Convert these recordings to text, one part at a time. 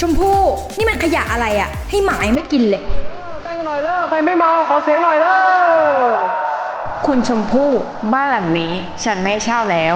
ชมพู่นี่มันขยะอะไรอะ่ะให้หมายังไม่กินเลย แต่งหน่อยแล้วใครไม่เมาขอเสียงหน่อยแล้ว คุณชมพู่บ้านหลังนี้ฉันไม่เช่าแล้ว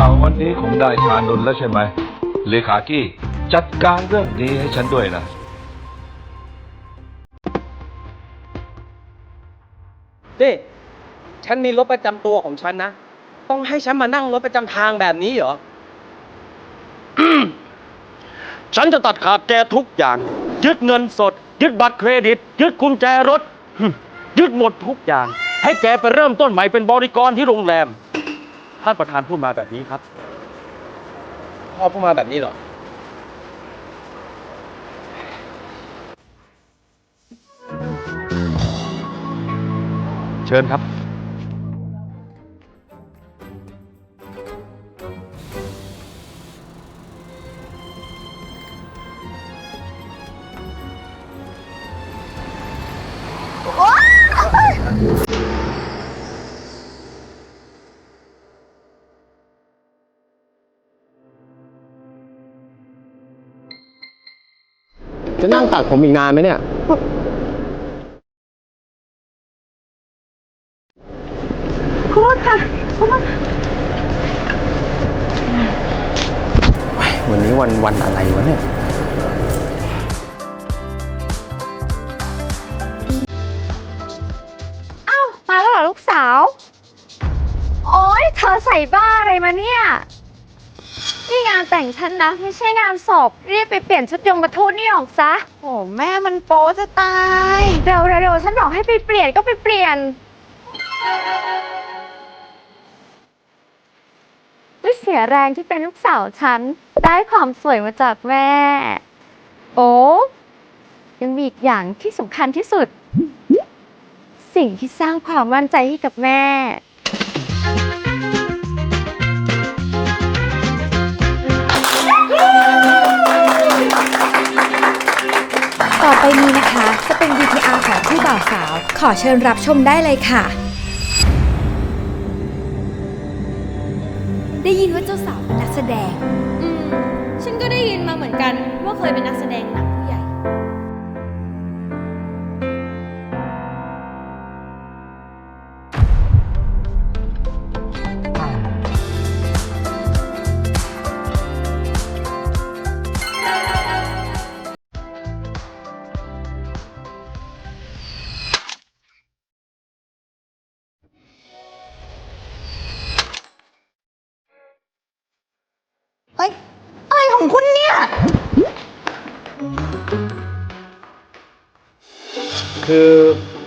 ข่าววันนี้ของนายชานนท์แล้วใช่ไหมเลขากี้จัดการเรื่องนี้ให้ฉันด้วยนะ นี่ฉันมีรถประจำตัวของฉันนะ ต้องให้ฉันมานั่งรถประจำทางแบบนี้เหรอ ฉันจะตัดขาดแกทุกอย่าง ยึดเงินสด ยึดบัตรเครดิต ยึดกุญแจรถ ยึดหมดทุกอย่าง ให้แกไปเริ่มต้นใหม่เป็นบริกรที่โรงแรม ท่านประธานพูดมาแบบนี้ครับ พ่อพูดมาแบบนี้เหรอ เชิญครับ จะนั่งตัดผมอีกนานไหมเนี่ยวันนี้วันวันอะไรวะเนี่ย อ้าว มาแล้วเหรอลูกสาว โอ๊ย เธอใส่บ้าอะไรมาเนี่ยนี่งานแต่งฉันนะ ไม่ใช่งานศพรีบไปเปลี่ยนชุดยมมาทูตนี่ออกซะ โอ้แม่มันโป๊จะตาย เร็วเร็วๆฉันบอกให้ไปเปลี่ยนก็ไปเปลี่ยนไม่เสียแรงที่เป็นลูกสาวฉัน ได้ความสวยมาจากแม่ โอ้ยังมีอีกอย่างที่สำคัญที่สุด สิ่งที่สร้างความมั่นใจให้กับแม่ ไปนี้นะคะจะเป็น VTR ของผู้บ่าวสาว ขอเชิญรับชมได้เลยค่ะ ได้ยินว่าเจ้าสาวเป็นนักแสดง อืม ฉันก็ได้ยินมาเหมือนกันว่าเคยเป็นนักแสดงหนัง ของคุณเนี่ย คือ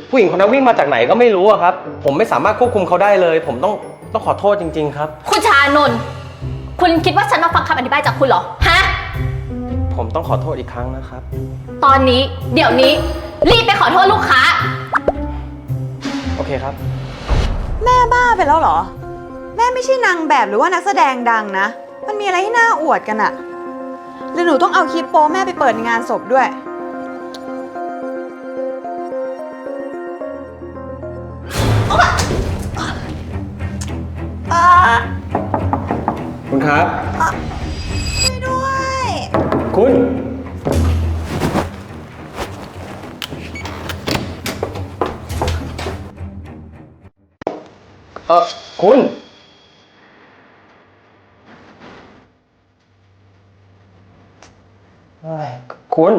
ผู้หญิงคนนั้นวิ่งมาจากไหนก็ไม่รู้อะครับ ผมไม่สามารถควบคุมเขาได้เลย ผมต้องต้องขอโทษจริง ๆ ครับ คุณชานนท์คุณคิดว่าฉันมาฟังคำอธิบายจากคุณเหรอ ฮะ ผมต้องขอโทษอีกครั้งนะครับ ตอนนี้ เดี๋ยวนี้ รีบไปขอโทษลูกค้า โอเคครับ แม่บ้าไปแล้วเหรอ แม่ไม่ใช่นางแบบหรือว่านักแสดงดังนะ มันมีอะไรให้น่าอวดกันอะห รือหนูต้องเอาคลิปโป้แม่ไปเปิดในงานศพด้วยคุณครับ ช่วยด้วย คุณ เออคุณ เฮ้ย คุณ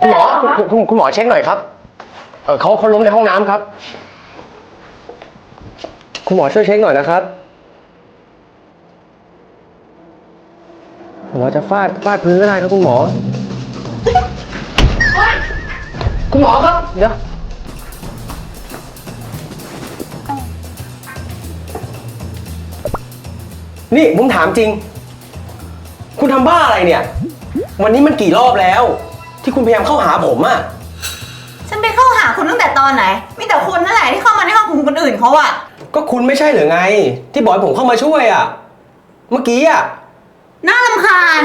คุณหมอคุณคุณคุณหมอเช็คหน่อยครับ เออเขาเขาล้มในห้องน้ำครับ คุณหมอช่วยเช็คหน่อยนะครับหมอจะฟาดฟาดพื้นก็ได้ครับคุณหมอ คุณหมอครับ เดี๋ยว นี่ผมถามจริง คุณทำบ้าอะไรเนี่ย วันนี้มันกี่รอบแล้ว ที่คุณพยายามเข้าหาผมอะฉันไปเข้าหาคุณตั้งแต่ตอนไหน มีแต่คุณนั่นแหละที่เข้ามาในห้องของคนอื่นเขาอะก็คุณไม่ใช่เหรือไง ที่บอกให้ผมเข้ามาช่วยอะเมื่อกี้อะน่ารำคาญ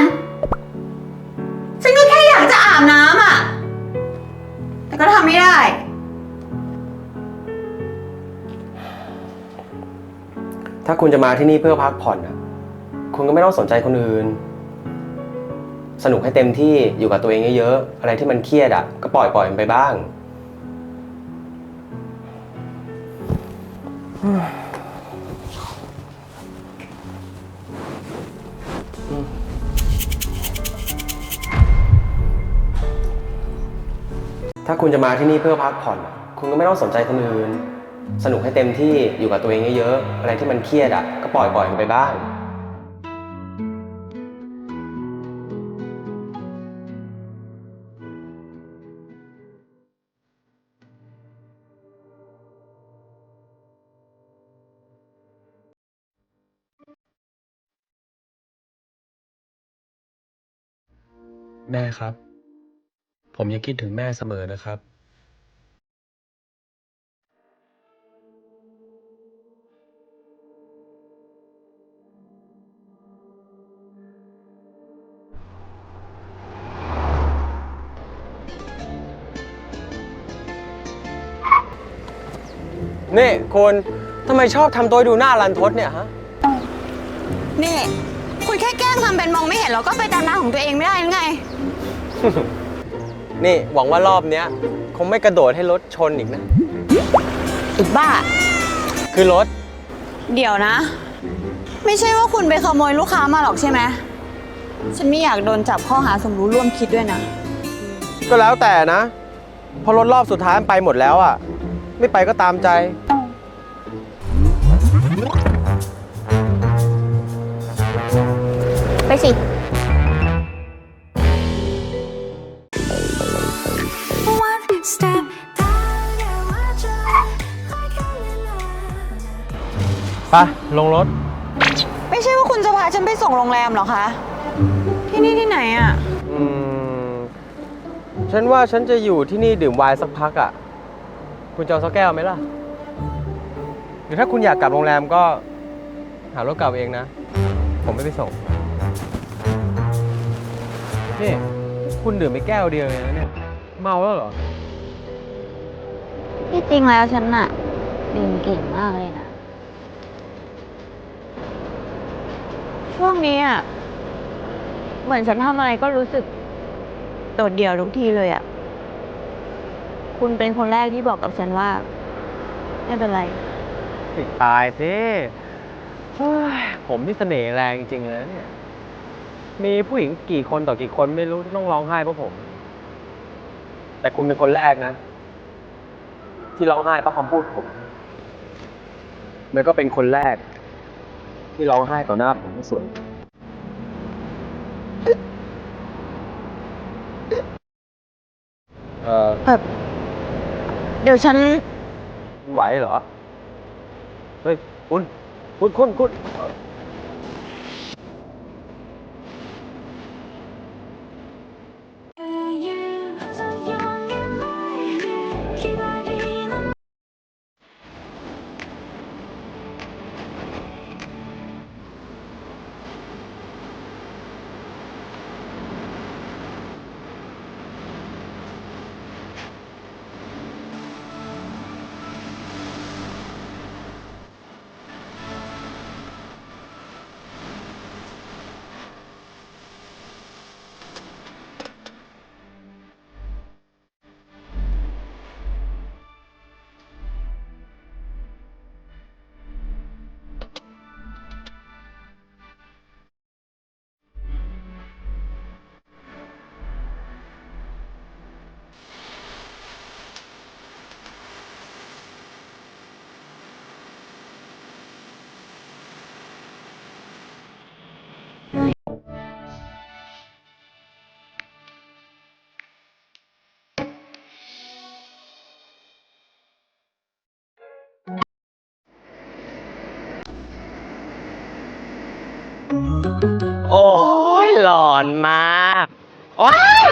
ฉันก็แค่อยากจะอาบน้ำอะแต่ก็ทำไม่ได้ ถ้าคุณจะมาที่นี่เพื่อพักผ่อนอะคุณก็ไม่ต้องสนใจคนอื่น สนุกให้เต็มที่อยู่กับตัวเองเยอะๆอะไรที่มันเครียดอะก็ปล่อยปล่อยมันไปบ้าง ถ้าคุณจะมาที่นี่เพื่อพักผ่อน คุณก็ไม่ต้องสนใจคนอื่น สนุกให้เต็มที่อยู่กับตัวเองเยอะๆอะไรที่มันเครียดอะก็ปล่อยปล่อยมันไปบ้าง แม่ครับ ผมยังคิดถึงแม่เสมอนะครับนี่คุณทำไมชอบทำตัวให้ดูหน้ารันทดเนี่ยฮะ นี่ คุณแค่แกล้งทำเป็นมองไม่เห็นแล้วก็ไปตามหน้าของตัวเองไม่ได้หรือไง นี่หวังว่ารอบเนี้ย คงไม่กระโดดให้รถชนอีกนะ อีกบ้า คือรถ เดี๋ยวนะ ไม่ใช่ว่าคุณไปขโมยลูกค้ามาหรอกใช่ไหมฉันไม่อยากโดนจับข้อหาสมรู้ร่วมคิดด้วยนะ ก็แล้วแต่นะเพราะรถรอบสุดท้ายมันไปหมดแล้วอะ ไม่ไปก็ตามใจ ไปสิไปลงรถ ไม่ใช่ว่าคุณจะพาฉันไปส่งโรงแรมเหรอคะ ที่นี่ที่ไหนอะ อืม ฉันว่าฉันจะอยู่ที่นี่ดื่มไวน์สักพักอะ คุณจะเอาสักแก้วไหมล่ะ หรือถ้าคุณอยากกลับโรงแรมก็ หารถกลับเองนะ ผมไม่ไปส่ง นี่คุณดื่มไปแก้วเดียวเลยนะเนี่ย เมาแล้วเหรอ ที่จริงแล้วฉันน่ะดื่มเก่งมากเลยนะ ช่วงนี้อะ เหมือนฉันทำอะไรก็รู้สึกโดดเดี่ยวทุกทีเลยอะ คุณเป็นคนแรกที่บอกกับฉันว่า ไม่เป็นไร ติดตายสิเฮ้ยผมนี่เสน่ห์แรงจริงๆเลยนะเนี่ย มีผู้หญิงกี่คนต่อกี่คนไม่รู้ที่ต้องร้องไห้เพราะผม แต่คุณเป็นคนแรกนะ ที่ร้องไห้เพราะคำพูดผม แล้วก็เป็นคนแรก ที่ร้องไห้ต่อหน้าผมที่สุดเออเดี๋ยวฉัน ไหวเหรอ เฮ้ย คุณ คุณคุณคุณ โอ้ยหลอนมากว้าย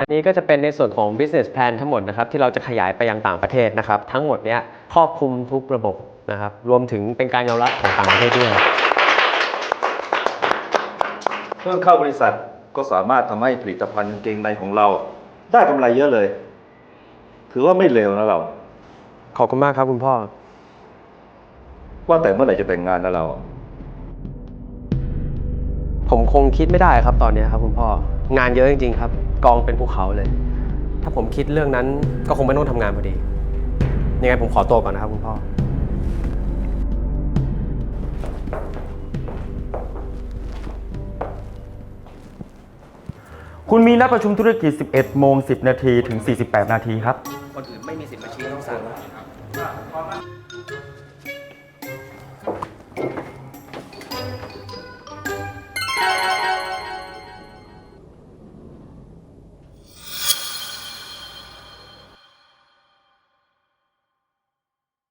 อันนี้ก็จะเป็นในส่วนของ business plan ทั้งหมดนะครับที่เราจะขยายไปยังต่างประเทศนะครับ ทั้งหมดเนี้ยครอบคลุมทุกระบบนะครับ รวมถึงเป็นการยอมรับของต่างประเทศด้วย เพิ่งเข้าบริษัทก็สามารถทำให้ผลิตภัณฑ์กางเกงในของเรา ได้กำไรเยอะเลย ถือว่าไม่เลวนะเรา ขอบคุณมากครับคุณพ่อ ว่าแต่เมื่อไหร่จะแต่งงานนะเรา ผมคงคิดไม่ได้ครับตอนเนี้ยครับคุณพ่องานเยอะจริงๆครับ กองเป็นภูเขาเลย ถ้าผมคิดเรื่องนั้นก็คงไม่ต้องทำงานพอดี ยังไงผมขอตัวก่อนนะครับคุณพ่อ คุณมีนัดประชุมธุรกิจ 11 โมง 10 นาทีถึง 48 นาทีครับ คนอื่นไม่มีสิทธิ์มาชี้ต้องสั่ง